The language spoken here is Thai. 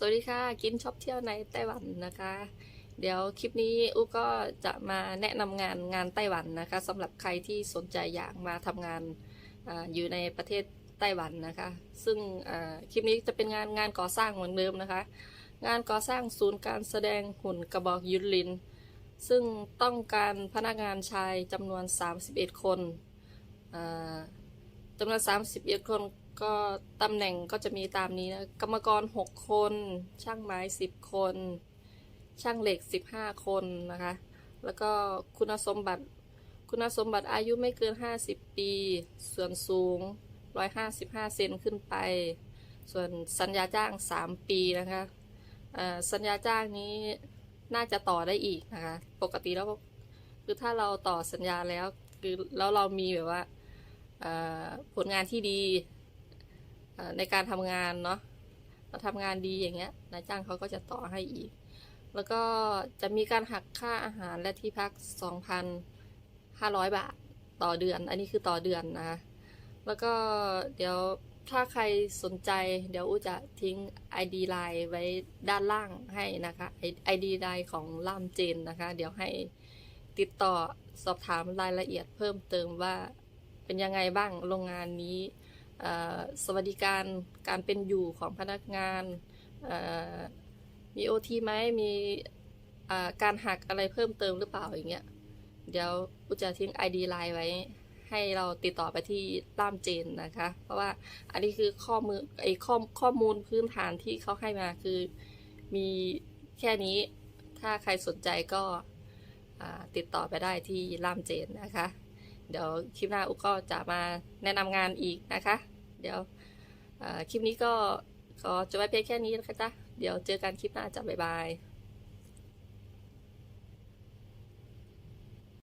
สวัสดีค่ะ กินช็อปเที่ยวในไต้หวันนะคะ เดี๋ยวคลิปนี้อุก็จะมาแนะนำงานงานไต้หวันนะคะสำหรับใครที่สนใจอยากมาทำงานออยู่ในประเทศไต้หวันนะคะ ซึ่งคลิปนี้จะเป็นงานงานก่อสร้างเหมือนเดิมนะคะ งานก่อสร้างศูนย์การแสดงหุ่นกระบอกยุนลิน ซึ่งต้องการพนักงานชายจำนวน 31 คนอ่าจำนวน 31 คน ก็ตำแหน่งก็จะมีตามนี้นะ กรรมกร 6 คน ช่างไม้ 10 คน ช่างเหล็ก 15 คนนะคะ แล้วก็คุณสมบัติ คุณสมบัติอายุไม่เกิน 50 ปี ส่วนสูง 155 เซนขึ้นไป ส่วนสัญญาจ้าง 3 ปีนะคะสัญญาจ้างนี้น่าจะต่อได้อีกนะคะ ปกติแล้วคือถ้าเราต่อสัญญาแล้วคือแล้วเรามีแบบว่าผลงานที่ดี ในการทำงานเนาะเราทำงานดีอย่างเงี้ยนายจ้างเขาก็จะต่อให้อีก แล้วก็จะมีการหักค่าอาหารและที่พัก 2,500 บาทต่อเดือน อันนี้คือต่อเดือนนะคะแล้วก็เดี๋ยวถ้าใครสนใจ เดี๋ยวอูจะทิ้ง ID ไลน์ไว้ด้านล่างให้นะคะ ID ไลน์ของล่ามเจนนะคะ เดี๋ยวให้ติดต่อสอบถามรายละเอียดเพิ่มเติมว่าเป็นยังไงบ้างโรงงานนี้ สวัสดิการการเป็นอยู่ของพนักงาน มีโอทีไหมมีการหักอะไรเพิ่มเติมหรือเปล่าอย่างเงี้ย เดี๋ยวอูจะทิ้ง ID ไลน์ไว้ ให้เราติดต่อไปที่ล่ามเจนนะคะ เพราะว่าอันนี้คือข้อมือไอ้ข้อข้อมูลพื้นฐานที่เขาให้มาคือมีแค่นี้ ถ้าใครสนใจก็ติดต่อไปได้ที่ล่ามเจนนะคะ เดี๋ยวคลิปหน้าอุกก็จะมาแนะนำงานอีกนะคะ เดี๋ยวคลิปนี้ก็ขอจะไว้เพียงแค่นี้นะคะจ๊ะเดี๋ยวเจอกันคลิปหน้าจ้ะบ๊ายบาย